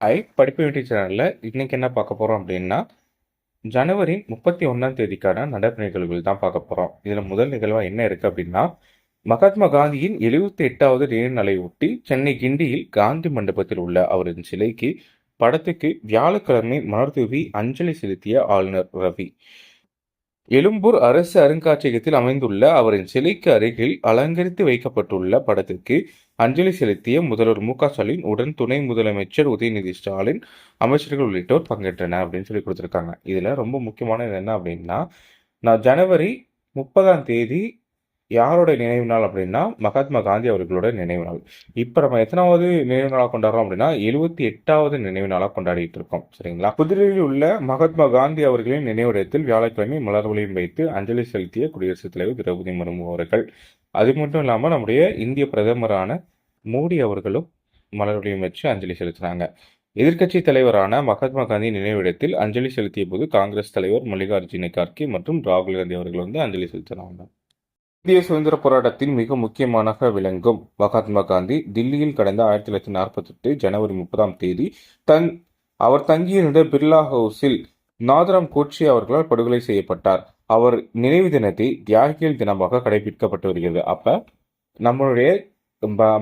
ஐ படிப்பு யூடியூப் சேனலில் இன்றைக்கி என்ன பார்க்க போகிறோம் அப்படின்னா ஜனவரி முப்பத்தி ஒன்றாம் தேதிக்கான நடப்பு நிகழ்வுகள் தான் பார்க்க போகிறோம் இதில் முதல் நிகழ்வாக என்ன இருக்குது அப்படின்னா மகாத்மா காந்தியின் எழுபத்தி எட்டாவது நினைவு ஒட்டி சென்னை கிண்டியில் காந்தி மண்டபத்தில் உள்ள அவரின் சிலைக்கு படத்துக்கு வியாழக்கிழமை மலர் தூவி அஞ்சலி செலுத்திய ஆளுநர் ரவி. எழும்பூர் அரசு அருங்காட்சியகத்தில் அமைந்துள்ள அவரின் சிலைக்கு அருகில் அலங்கரித்து வைக்கப்பட்டுள்ள படத்திற்கு அஞ்சலி செலுத்திய முதல்வர் மு க ஸ்டாலின் உடன் துணை முதலமைச்சர் உதயநிதி ஸ்டாலின் அமைச்சர்கள் உள்ளிட்டோர் பங்கேற்றனர் அப்படின்னு சொல்லி கொடுத்துருக்காங்க. இதில் ரொம்ப முக்கியமானது என்ன அப்படின்னா நான் ஜனவரி முப்பதாம் தேதி யாரோட நினைவு நாள் அப்படின்னா மகாத்மா காந்தி அவர்களோட நினைவு நாள். இப்போ நம்ம எத்தனாவது நினைவு நாளாக கொண்டாடுறோம் அப்படின்னா எழுபத்தி எட்டாவது நினைவு நாளாக கொண்டாடிட்டு இருக்கோம். சரிங்களா? புதுடில்லியில் உள்ள மகாத்மா காந்தி அவர்களின் நினைவிடத்தில் வியாழக்கிழமை மலர்வலையும் வைத்து அஞ்சலி செலுத்திய குடியரசுத் தலைவர் திரௌபதி முர்மு அவர்கள். அது மட்டும் இல்லாமல் நம்முடைய இந்திய பிரதமரான மோடி அவர்களும் மலர் வச்சு அஞ்சலி செலுத்தினாங்க எதிர்க்கட்சி தலைவரான மகாத்மா காந்தி நினைவிடத்தில் அஞ்சலி செலுத்திய போது காங்கிரஸ் தலைவர் மல்லிகார்ஜுன கார்கே மற்றும் ராகுல் காந்தி அவர்கள் வந்து அஞ்சலி செலுத்தினாங்க. இந்திய சுதந்திர போராட்டத்தின் மிக முக்கியமாக விளங்கும் மகாத்மா காந்தி தில்லியில் கடந்த ஆயிரத்தி தொள்ளாயிரத்தி நாற்பத்தி எட்டு ஜனவரி முப்பதாம் தேதி தன் அவர் தங்கியிருந்த பிர்லா ஹவுஸில் நாதராம் கோட்சே அவர்களால் படுகொலை செய்யப்பட்டார். அவர் நினைவு தினத்தை தியாகிகள் தினமாக கடைபிடிக்கப்பட்டு வருகிறது. அப்ப நம்மளுடைய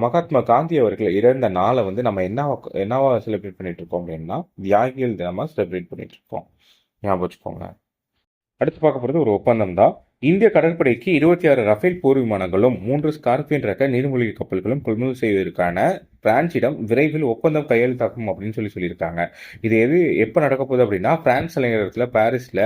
மகாத்மா காந்தி அவர்கள் இறந்த நாளை வந்து நம்ம என்னவா என்னவா செலிப்ரேட் பண்ணிட்டு இருக்கோம் அப்படின்னா தியாகிகள் தினமா செலிப்ரேட் பண்ணிட்டு இருக்கோம். ஞாபகம் வச்சுக்கோங்க. அடுத்து பார்க்க போகிறது ஒரு ஒப்பந்தம் தான். இந்திய கடற்படைக்கு இருபத்தி ஆறு ரஃபேல் போர் விமானங்களும் மூன்று ஸ்கார்பியன் ரக நீர்மூழ்கி கப்பல்களும் கொள்முதல் செய்வதற்கான பிரான்சிடம் விரைவில் ஒப்பந்தம் கையெழுத்தாகும் அப்படின்னு சொல்லி சொல்லியிருக்காங்க. இது எது எப்போ நடக்க போகுது அப்படின்னா பிரான்ஸ் தலைநகரத்தில் பாரிஸில்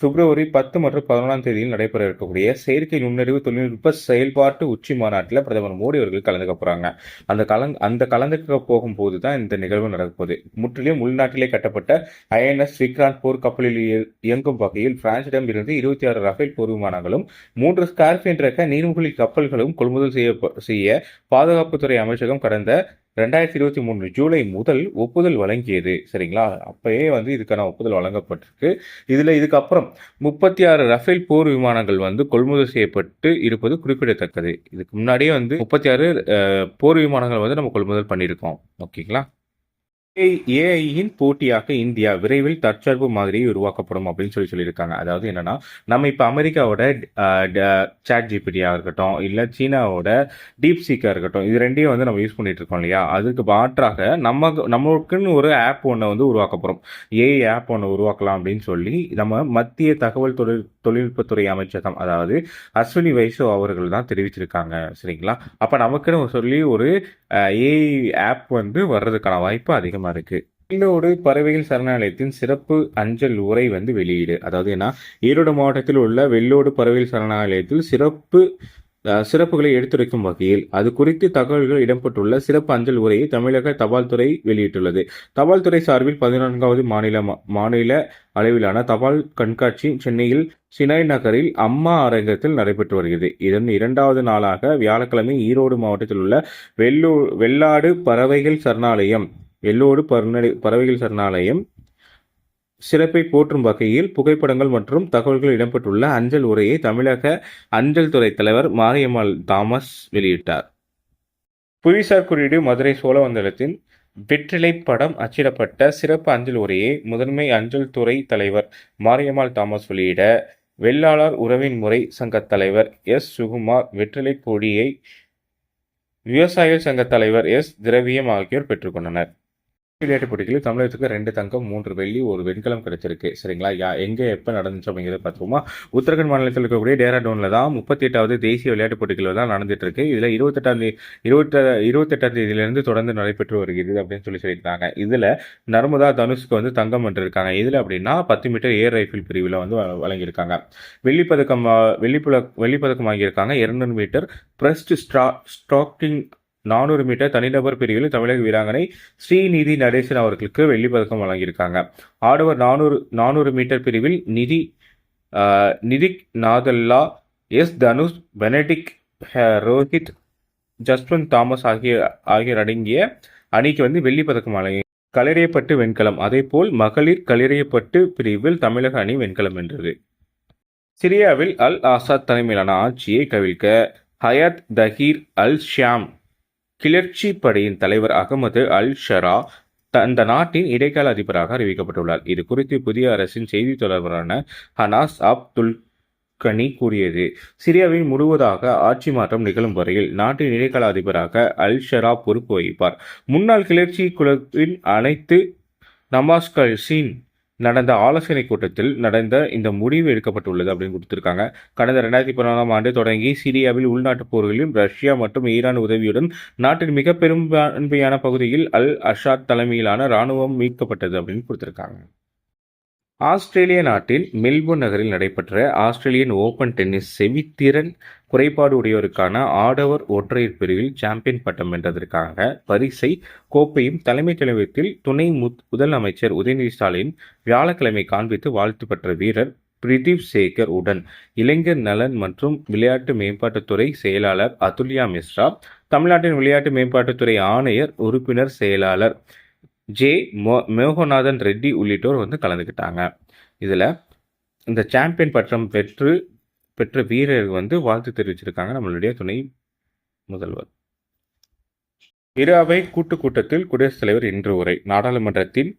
பிப்ரவரி பத்து மற்றும் பதினொன்றாம் தேதியில் நடைபெற இருக்கக்கூடிய செயற்கை நுண்ணறிவு தொழில்நுட்ப செயல்பாட்டு உச்சி மாநாட்டில் பிரதமர் மோடி அவர்கள் கலந்துக்க போகிறாங்க அந்த கலந் அந்த கலந்துக்க போகும்போது தான் இந்த நிகழ்வு நடக்கப்போகுது முற்றிலும் உள்நாட்டிலே கட்டப்பட்ட ஐஎன்எஸ் விக்ராந்த் போர் கப்பலில் இய- இயங்கும் வகையில் பிரான்சிடம் இருந்து இருபத்தி ஆறு ரஃபேல் போர் விமானங்களும் மூன்று ஸ்கார்பியன் ரக நீர்மூழ்கி கப்பல்களும் கொள்முதல் செய்ய செய்ய பாதுகாப்புத்துறை அமைச்சகம் கடந்த ரெண்டாயிரத்தி இருபத்தி மூணு ஜூலை முதல் ஒப்புதல் வழங்கியது. சரிங்களா? அப்பயே வந்து இதுக்கான ஒப்புதல் வழங்கப்பட்டிருக்கு. இதில் இதுக்கப்புறம் முப்பத்தி ஆறு ரஃபேல் போர் விமானங்கள் வந்து கொள்முதல் செய்யப்பட்டு இருப்பது குறிப்பிடத்தக்கது. இதுக்கு முன்னாடியே வந்து முப்பத்தி ஆறு போர் விமானங்கள் வந்து நம்ம கொள்முதல் பண்ணியிருக்கோம். ஓகேங்களா? ஏஐயின் போட்டியாக இந்தியா விரைவில் தற்சார்பு மாதிரியை உருவாக்கப்படும் அப்படின்னு சொல்லி சொல்லியிருக்காங்க. அதாவது என்னன்னா நம்ம இப்போ அமெரிக்காவோட சாட் ஜிபிடியாக இருக்கட்டும் இல்லை சீனாவோட டீப் சீக்காக இருக்கட்டும் இது ரெண்டையும் வந்து நம்ம யூஸ் பண்ணிட்டு இருக்கோம் இல்லையா? அதுக்கு மாற்றாக நம்ம நம்மளுக்குன்னு ஒரு ஆப் ஒன்று வந்து உருவாக்க போகிறோம் ஏஐ ஆப் ஒன்று உருவாக்கலாம் அப்படின்னு சொல்லி நம்ம மத்திய தகவல் தொழில் தொழில்நுட்பத்துறை அமைச்சகம் அதாவது அஸ்வினி வைசோ அவர்கள் தான் தெரிவிச்சிருக்காங்க சரிங்களா? அப்போ நமக்குன்னு சொல்லி ஒரு ஏஐ ஆப் வந்து வர்றதுக்கான வாய்ப்பு அதிகமாக இருக்கு. ஈரோடு பறவைகள் சரணாலயத்தின் சிறப்பு அஞ்சல் உரை வந்து வெளியீடு. அதாவது என்ன? ஈரோடு மாவட்டத்தில் உள்ள வெள்ளோடு பறவைகள் சரணாலயத்தில் சிறப்பு சிறப்புகளை எடுத்துரைக்கும் வகையில் அது குறித்து தகவல்கள் இடம்பெற்றுள்ள சிறப்பு அஞ்சல் உரையை தமிழக தபால் துறை வெளியிட்டுள்ளது. தபால் துறை சார்பில் பதினான்காவது மாநில மாநில அளவிலான தபால் கண்காட்சி சென்னையில் சினாய் நகரில் அம்மா அரங்கத்தில் நடைபெற்று வருகிறது. இதன் இரண்டாவது நாளாக வியாழக்கிழமை ஈரோடு மாவட்டத்தில் உள்ள வெள்ளூ வெள்ளாடு பறவைகள் சரணாலயம் வெள்ளோடு பறவைகள் சரணாலயம் சிறப்பை போற்றும் வகையில் புகைப்படங்கள் மற்றும் தகவல்கள் இடம்பெற்றுள்ள அஞ்சல் உரையை தமிழக அஞ்சல் துறை தலைவர் மாரியம்மாள் தாமஸ் வெளியிட்டார். புவிசார் குறியீடு மதுரை சோழவந்தளத்தின் வெற்றிலை படம் அச்சிடப்பட்ட சிறப்பு அஞ்சல் உரையை முதன்மை அஞ்சல் துறை தலைவர் மாரியம்மாள் தாமஸ் வெளியிட வெள்ளாளர் உறவின் முறை சங்க தலைவர் எஸ். சுகுமார் வெற்றிலை கொடியை விவசாயிகள் சங்க தலைவர் எஸ். திரவியம் ஆகியோர் பெற்றுக்கொண்டனர். விளையாட்டு போட்டிகளில் தமிழகத்துக்கு ரெண்டு தங்கம் மூன்று வெள்ளி ஒரு வெண்கலம் கிடைச்சிருக்கு. சரிங்களா? யா எங்கே எப்போ நடந்துச்சு அப்படிங்கிறத பார்த்துருவோமா உத்தரகண்ட் மாநிலத்தில் இருக்கக்கூடிய டேராடூனில் தான் முப்பத்தி எட்டாவது தேசிய விளையாட்டுப் போட்டிகள் தான் நடந்துட்டு இருக்கு இதில் இருபத்தெட்டாம் தேதி இருபத்த இருபத்தெட்டாம் தேதியிலிருந்து தொடர்ந்து நடைபெற்று வருகிறது அப்படின்னு சொல்லி சொல்லியிருக்காங்க. இதில் நர்மதா தனுஷ்க்கு வந்து தங்கம் வென்றிருக்காங்க. இதில் அப்படின்னா பத்து மீட்டர் ஏர் ரைஃபிள் பிரிவில் வந்து வ- வழங்கியிருக்காங்க. வெள்ளிப்பதக்கம் ஆ, வெள்ளிப்புல வெள்ளிப்பதக்கம் வாங்கியிருக்காங்க இரநூறு மீட்டர் பிரஸ்ட் ஸ்ட்ரா ஸ்டாக்கிங் நானூறு மீட்டர் தனிநபர் பிரிவில் தமிழக வீராங்கனை ஸ்ரீநிதி நடேசன் அவர்களுக்கு வெள்ளிப்பதக்கம் வழங்கியிருக்காங்க. ஆடவர் நானூறு நானூறு மீட்டர் பிரிவில் நிதி நிதிக் Nadella S Dhanush Benedict Rohit Jaswanth Thomas ஆகிய ஆகியோர் அடங்கிய அணிக்கு வந்து வெள்ளி பதக்கம் வழங்கி களறியப்பட்டு வெண்கலம். அதேபோல் மகளிர் களறியப்பட்டு பிரிவில் தமிழக அணி வெண்கலம் வென்றது. சிரியாவில் அல் ஆசாத் தலைமையிலான ஆட்சியை கவிழ்க்க ஹயாத் தஹீர் அல் ஷியாம் கிளர்ச்சி படையின் தலைவர் அகமது அல் ஷரா த- அந்த நாட்டின் இடைக்கால அதிபராக அறிவிக்கப்பட்டுள்ளார். இது குறித்து புதிய அரசின் செய்தி தொடர்பான ஹனாஸ் அப்துல் கனி கூறியது. சிரியாவில் முழுவதாக ஆட்சி மாற்றம் நிகழும் வரையில் நாட்டின் இடைக்கால அதிபராக அல் ஷரா பொறுப்பு வகிப்பார். முன்னாள் கிளர்ச்சி குழுவின் அனைத்து நமாஸ்கல்சின் நடந்த ஆலோசனை கூட்டத்தில் நடந்த இந்த முடிவு எடுக்கப்பட்டுள்ளது அப்படின்னு கொடுத்துருக்காங்க. கடந்த ரெண்டாயிரத்தி பதினாலாம் ஆண்டு தொடங்கி சிரியாவில் உள்நாட்டுப் போர்களிலும் ரஷ்யா மற்றும் ஈரான் உதவியுடன் நாட்டின் மிக பெரும்பான்மையான பகுதியில் அல் அஷாத் தலைமையிலான இராணுவம் மீட்கப்பட்டது அப்படின்னு கொடுத்துருக்காங்க. ஆஸ்திரேலிய நாட்டில் மெல்போர்ன் நகரில் நடைபெற்ற ஆஸ்திரேலியன் ஓபன் டென்னிஸ் செவித்திறன் குறைபாடு உடையோருக்கான ஆடவர் ஒற்றையர் பிரிவில் சாம்பியன் பட்டம் வென்றதற்காக பரிசை கோப்பையும் தலைமைச் செயலகத்தில் துணை முத்- முதலமைச்சர் உதயநிதி ஸ்டாலின் வியாழக்கிழமை காண்பித்து வாழ்த்து பெற்ற வீரர் பிரதீப் சேகர் உடன் இளைஞர் நலன் மற்றும் விளையாட்டு மேம்பாட்டுத்துறை செயலாளர் அதுல்யா மிஸ்ரா தமிழ்நாட்டின் விளையாட்டு மேம்பாட்டுத்துறை ஆணையர் உறுப்பினர் செயலாளர் ஜே மோ மோகநாதன் ரெட்டி உள்ளிட்டோர் வந்து கலந்துக்கிட்டாங்க. இதில் இந்த சாம்பியன் பட்டம் பெற்று பெற்ற வீரர்கள் வந்து வாழ்த்து தெரிவிச்சிருக்காங்க நம்மளுடைய துணை முதல்வர். இரு அவை கூட்டு கூட்டத்தில் குடியரசுத் தலைவர் இன்று உரை. நாடாளுமன்றத்தின்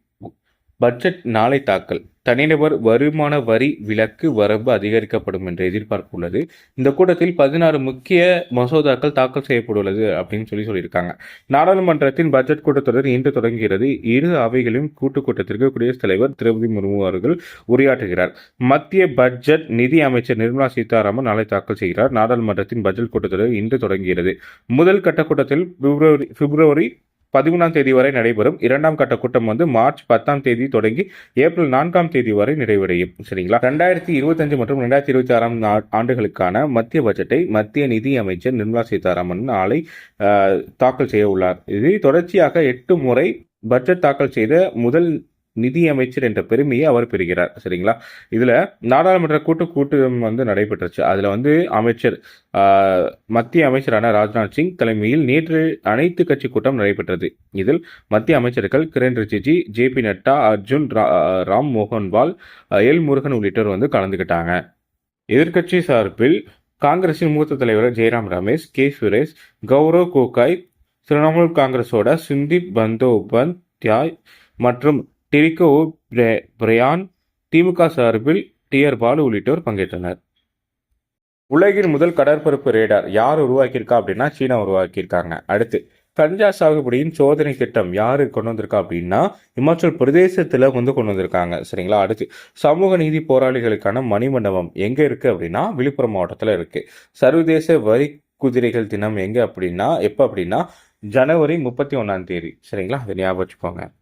பட்ஜெட் நாளை தாக்கல். தனிநபர் வருமான வரி விலக்கு வரம்பு அதிகரிக்கப்படும் என்ற எதிர்பார்ப்பு உள்ளது. இந்த கூட்டத்தில் பதினாறு முக்கிய மசோதாக்கள் தாக்கல் செய்யப்பட்டுள்ளது அப்படின்னு சொல்லி சொல்லியிருக்காங்க. நாடாளுமன்றத்தின் பட்ஜெட் கூட்டத்தொடர் இன்று தொடங்குகிறது. இரு அவைகளின் கூட்டுக் கூட்டத்திற்கு குடியரசுத் தலைவர் திரௌபதி முர்மு அவர்கள் உரையாற்றுகிறார். மத்திய பட்ஜெட் நிதி அமைச்சர் நிர்மலா சீதாராமன் நாளை தாக்கல் செய்கிறார். நாடாளுமன்றத்தின் பட்ஜெட் கூட்டத்தொடர் இன்று தொடங்குகிறது. முதல் கட்ட கூட்டத்தில் பிப்ரவரி பிப்ரவரி பதிமூணாம் தேதி வரை நடைபெறும். இரண்டாம் கட்ட கூட்டம் வந்து மார்ச் பத்தாம் தேதி தொடங்கி ஏப்ரல் நான்காம் தேதி வரை நிறைவடையும். சரிங்களா? ரெண்டாயிரத்தி இருபத்தஞ்சு மற்றும் ரெண்டாயிரத்தி இருபத்தி ஆறாம் ஆண்டுகளுக்கான மத்திய பட்ஜெட்டை மத்திய நிதி அமைச்சர் நிர்மலா சீதாராமன் நாளை தாக்கல் செய்ய உள்ளார். இது தொடர்ச்சியாக எட்டு முறை பட்ஜெட் தாக்கல் செய்த முதல் நிதி அமைச்சர் என்ற பெருமையை அவர் பெறுகிறார். சரிங்களா? இதுல நாடாளுமன்ற கூட்டு கூட்டம் வந்து நடைபெற்றுச்சு. அதுல வந்து அமைச்சர் மத்திய அமைச்சரான ராஜ்நாத் சிங் தலைமையில் நேற்று அனைத்து கட்சி கூட்டம் நடைபெற்றது. இதில் மத்திய அமைச்சர்கள் கிரண் ரிஜிஜி ஜே பி நட்டா அர்ஜுன் ரா- ராம் மோகன்வால் எல் முருகன் உள்ளிட்டோர் வந்து கலந்துக்கிட்டாங்க எதிர்க்கட்சி சார்பில் காங்கிரசின் மூத்த தலைவர் ஜெயராம் ரமேஷ் கே சுரேஷ் கௌரவ் கோகாய் திரிணாமுல் காங்கிரஸோட சுந்தீப் தியாய் மற்றும் டெரிகோ பிர- பிரையான் திமுக சார்பில் டிஆர் பாலு உள்ளிட்டோர் பங்கேற்றனர். உலகின் முதல் கடற்பரப்பு ரேடார் யார் உருவாக்கியிருக்கா அப்படின்னா சீனா உருவாக்கியிருக்காங்க. அடுத்து கஞ்சா சாகுபடியின் சோதனை திட்டம் யாரு கொண்டு வந்திருக்கா அப்படின்னா இமாச்சல் பிரதேசத்தில் வந்து கொண்டு வந்திருக்காங்க. சரிங்களா? அடுத்து சமூக நீதி போராளிகளுக்கான மணிமண்டபம் எங்கே இருக்குது அப்படின்னா விழுப்புரம் மாவட்டத்தில் இருக்குது சர்வதேச வரி குதிரைகள் தினம் எங்கே அப்படின்னா எப்போ அப்படின்னா ஜனவரி முப்பத்தி ஒன்றாம் தேதி. சரிங்களா? அதை ஞாபகம் வச்சுக்கோங்க.